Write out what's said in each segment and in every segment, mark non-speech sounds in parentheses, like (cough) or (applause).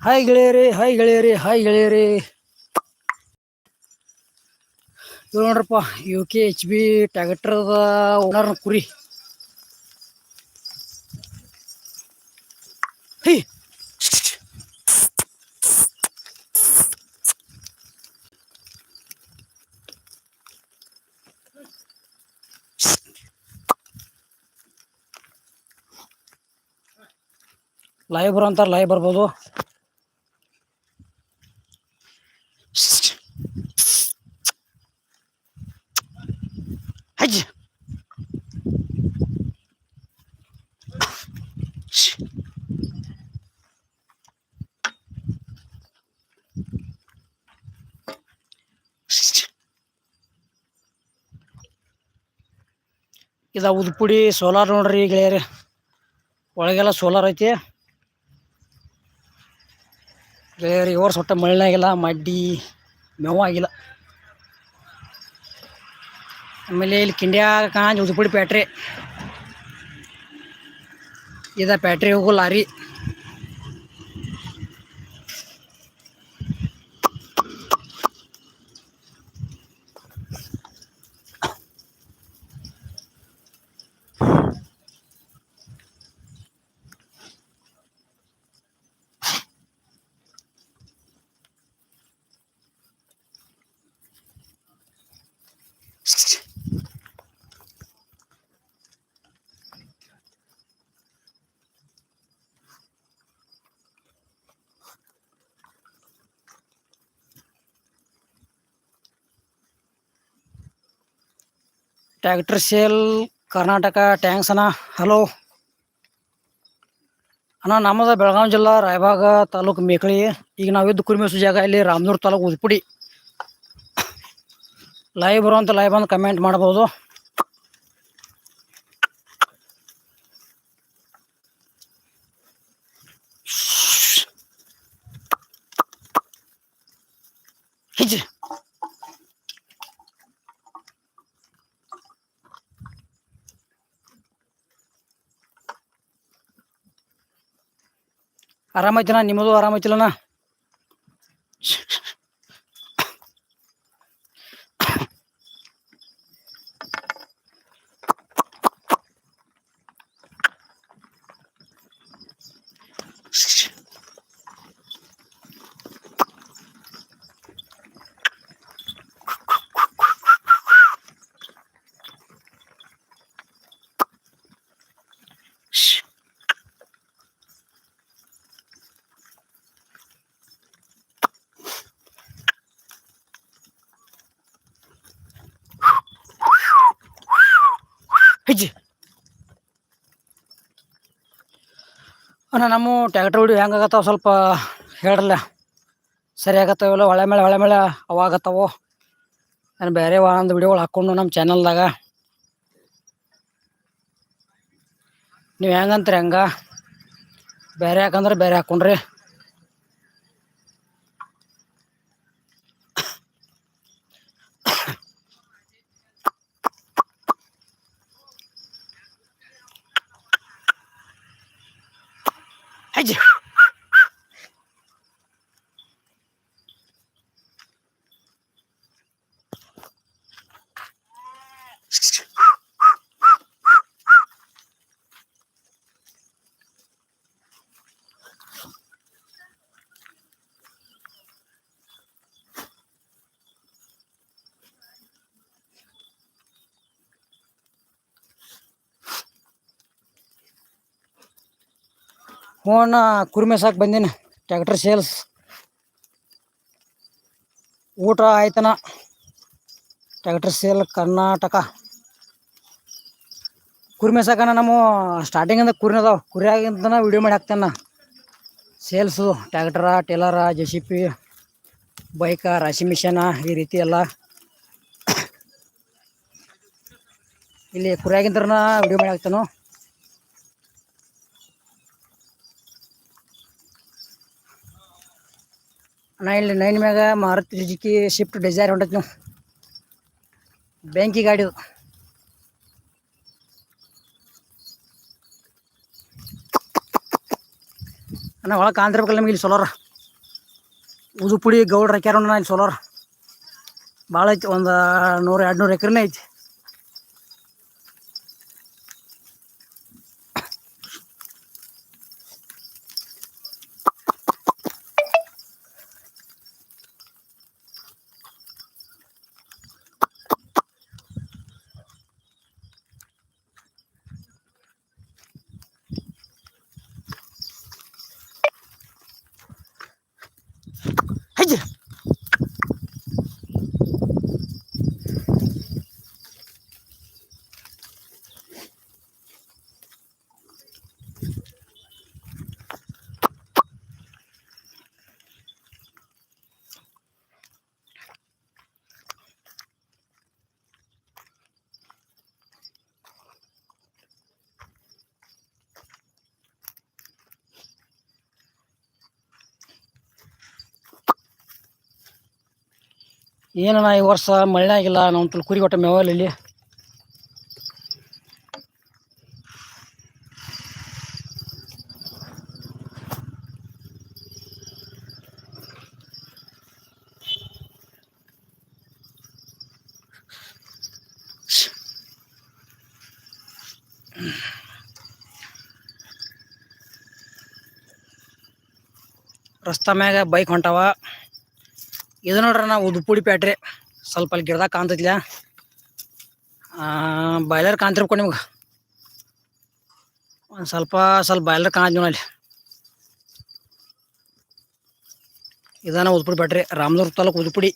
Hi ಗೆಳೆಯರಿ hi ಗೆಳೆಯರಿ hi ಗೆಳೆಯರಿ. ಇವ್ ನೋಡ್ರಪ್ಪ ಯು ಕೆ ಎಚ್ ಬಿ ಟ್ಯಾಕ್ಟರ್ದ ಓನರ್ ಕುರಿ. ಹೇ. ಲೈವ್ ಬರೋ ಅಂತಾರೆ ಲೈವ್ ಬರ್ಬೋದು. ಇದ ಉದ್ಪುಡಿ ಸೋಲಾರ್ ನೋಡ್ರಿ ಗೆಳೆಯರಿ. ಒಳಗೆಲ್ಲ ಸೋಲಾರ್ ಐತಿ. ಗೆಳೆಯರಿ ವರ್ಷ ಒಟ್ಟ ಮಳೆನಾಗಿಲ್ಲ ಮಡ್ಡಿ, ಮೇವು ಆಗಿಲ್ಲ. ಆಮೇಲೆ ಇಲ್ಲಿ ಕಿಂಡ್ಯಾ ಕಾಂಜ್ ಉದ್ಪುಡಿ ಪ್ಯಾಟ್ರಿ ಇದ ಪ್ಯಾಟ್ರಿ ಹೋಗು lorry. Tractor sale, Karnataka thanks ಅಣ್ಣ, ಹಲೋ. ಅಣ್ಣ, ನಮ್ಮದು ಬೆಳಗಾವಿ ಜಿಲ್ಲಾ ರಾಯಬಾಗ ತಾಲೂಕು ಮೇಕಳಿ. ಈಗ ನಾವಿದ್ದು ಕುರಿಮೇಸು ಜಾಗ ಇಲ್ಲಿ ರಾಮನೂರು ತಾಲೂಕು ಉದ್ಪುಡಿ. ಲೈವ್ (coughs) ಬರುವಂಥ ಲೈವ್ ಬಂದು ಕಮೆಂಟ್ ಮಾಡ್ಬೋದು ಹಿಜ್ ಆರಾಮೈತಿನ ನಿಮ್ಮದು ಆರಾಮೈತಿಲ್ಲಣ್ಣ ಅಣ್ಣ, ನಮ್ಮ ಟ್ಯಾಕ್ಟರ್ ಹೊಡಿ ಹೆಂಗಾಗತ್ತಾವ ಸ್ವಲ್ಪ ಹೇಳ್ರಲ್ಲ. ಸರಿ ಆಗತ್ತಾವಲ್ಲ, ಹೊಳೆ ಮೇಲೆ ಹೊಳೆ ಮೇಲೆ ಅವಾಗತ್ತಾವೋ ನಾನು ಬೇರೆ ಒಂದು ವಿಡಿಯೋಗಳು ಹಾಕ್ಕೊಂಡು ನಮ್ಮ ಚಾನಲ್ದಾಗ ನೀವು ಹೆಂಗಂತೀರಿ ಹೆಂಗ? ಬೇರೆ ಹಾಕಂದ್ರೆ ಬೇರೆ ಹಾಕ್ಕೊಂಡ್ರಿ ಹ್ಞೂ ಅಣ್ಣ ಕುರಿ ಮೇಸಾಕ್ ಬಂದೀನಿ ಸೇಲ್ಸ್ ಊಟ ಆಯ್ತನ. Tractor sale Karnataka. ಕುರಿ ಮೇಸಾಕನ ನಮ್ಮ ಸ್ಟಾರ್ಟಿಂಗಿಂದ ಕುರಿನ ಅದಾವ. ವಿಡಿಯೋ ಮಾಡಿ ಹಾಕ್ತೇನೆ. Sales tractor trailer J C B bike ರಾಶಿ ಮಿಷನ ಈ ರೀತಿ ಎಲ್ಲ. ಇಲ್ಲಿ ಕುರಿಯಾಗಿಂದ್ರ ವಿಡಿಯೋ ಮಾಡಿ ಹಾಕ್ತೇನೆ. ಅಣ್ಣ, ಇಲ್ಲಿ ನೈನ್ ಮ್ಯಾಗ ಮಾರುತಿ ಸುಜುಕಿ ಶಿಫ್ಟ್ ಡಿಸೈರ್ ಹೊಂಟೈತಿ ನೀವು ಬ್ಯಾಂಕಿ ಗಾಡಿ ಅಣ್ಣ, ಒಳಗೆ ಕಾಂತಿರ್ಬೇಕಲ್ಲ ನಮಗೆ ಇಲ್ಲಿ ಸೋಲಾರ ಉದುಪುಡಿ ಗೌಡ್ರ ಹಾಕ್ಯಾರ ಇಲ್ಲಿ ಸೋಲಾರ ಭಾಳ ಐತಿ, ಒಂದು ನೂರು ಎರಡು ನೂರು ಎಕರೆನೇ ಐತಿ. ಏನನ ಈ ವರ್ಷ ಮಳೆ ಆಗಿಲ್ಲ ನಾವು ತುಲ್ ಕುರಿ ಕೊಟ್ಟ ಮೇವಲ್ಲ ರಸ್ತಾ ಮ್ಯಾಗ ಬೈಕ್ ಹೊಂಟಾವ. ಇದು ನೋಡ್ರಿ ನಾವು ಉದುಪುಡಿ ಪ್ಯಾಟ್ರಿ. ಸ್ವಲ್ಪ ಅಲ್ಲಿ ಗಿಡದಾಗ ಕಾಣ್ತೈತ್ಲ. ಬಾಯ್ಲರ್ ಕಾಣ್ತಿರ್ಬೇಕು ನಿಮ್ಗೆ. ಒಂದು ಸ್ವಲ್ಪ ಸ್ವಲ್ಪ ಬಾಯ್ಲರ್ ಕಾಣ್ತೀವಿ ಅಲ್ಲಿ. ಇದಾನ ಉದುಪುಡಿ ಪ್ಯಾಟ್ರಿ ರಾಮದುರ್ಗ ತಾಲೂಕು ಉದುಪುಡಿ.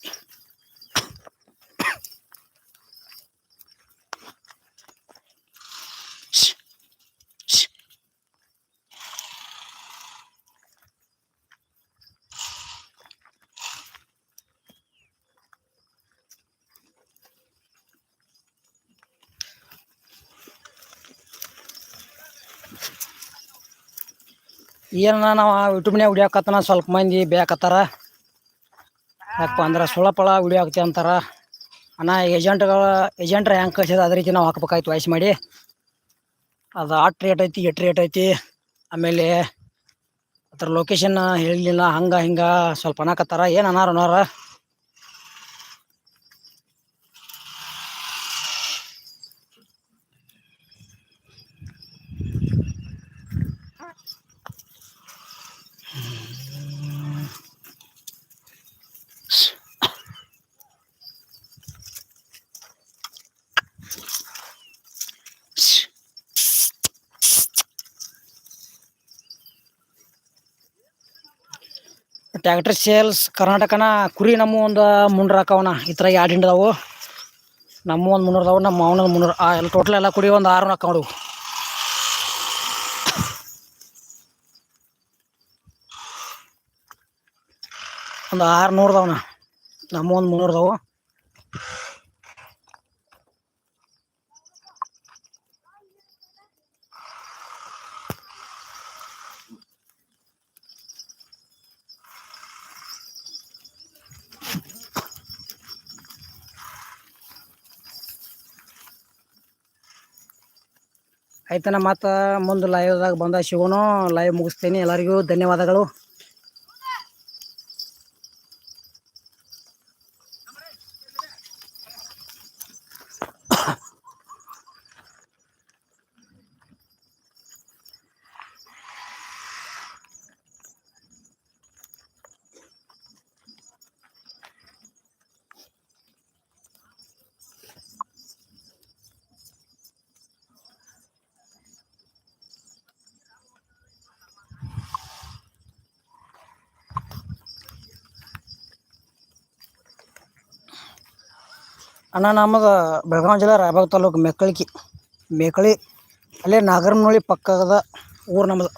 ಏನ ನಾವು ಯೂಟ್ಯೂಬ್ನ್ಯಾಗ ಉಡಿಯಾಕತ್ತನ ಸ್ವಲ್ಪ ಮಂದಿ ಬೇಕತ್ತಾರ. ಯಾಕಪ್ಪ ಅಂದ್ರೆ ಸುಳಪಳ ವಿಡಿಯೋ ಹಾಕ್ತಿ ಅಂತಾರ. ಅಣ್ಣ ಏಜೆಂಟ್ಗಳ ಏಜೆಂಟ್ರ ಹೆಂಗೆ ಕಳ್ಸಿದ ಅದೇ ರೀತಿ ನಾವು ಹಾಕ್ಬೇಕಾಯ್ತು ವಾಯ್ಸ್ ಮಾಡಿ. ಅದು ಆಟ್ ರೇಟ್ ಐತಿ ಎಟ್ ರೇಟ್ ಐತಿ. ಆಮೇಲೆ ಅದ್ರ ಲೊಕೇಶನ್ ಹೇಳಲಿಲ್ಲ ಹಂಗೆ ಹಿಂಗೆ ಸ್ವಲ್ಪ ಅನ್ನಕತ್ತಾರ. ಏನು ಅನ್ನಾರ ಅನ್ನೋರ? ಟ್ಯಾಕ್ಟರ್ ಸೇಲ್ಸ್ ಕರ್ನಾಟಕನ ಕುರಿ ನಮ್ಮ ಒಂದು ಮುನ್ನೂರು ಹಾಕವನ. ಈ ಥರ ಎರಡು ಹಿಂಡದವು ನಮ್ಮ ಒಂದು ಮುನ್ನೂರು ಅದಾವು, ನಮ್ಮ ಮಾವನ ಮುನ್ನೂರು. ಆ, ಎಲ್ಲ ಟೋಟಲ್ ಎಲ್ಲ ಕುಡಿ ಒಂದು ಆರು ಹಾಕೊಂಡು ಒಂದು ಆರುನೂರು ಅದಾವನ. ನಮ್ಮ ಒಂದು ಮುನ್ನೂರು ಆಯ್ತನ ಮತ್ತು ಮುಂದೆ ಲೈವ್ದಾಗ ಬಂದ ಶಿವನು ಲೈವ್ ಮುಗಿಸ್ತೀನಿ. ಎಲ್ಲರಿಗೂ ಧನ್ಯವಾದಗಳು. ಅಣ್ಣ ನಮ್ಮದು ಬೆಳಗಾವಿ ಜಿಲ್ಲೆ ರಾಯಬಾಗ ತಾಲೂಕು ಮೆಕ್ಕಳಿಕಿ ಮೇಕಳಿ ಅಲ್ಲೇ ನಾಗರನಹಳ್ಳಿ ಪಕ್ಕದ ಊರು ನಮ್ಮದು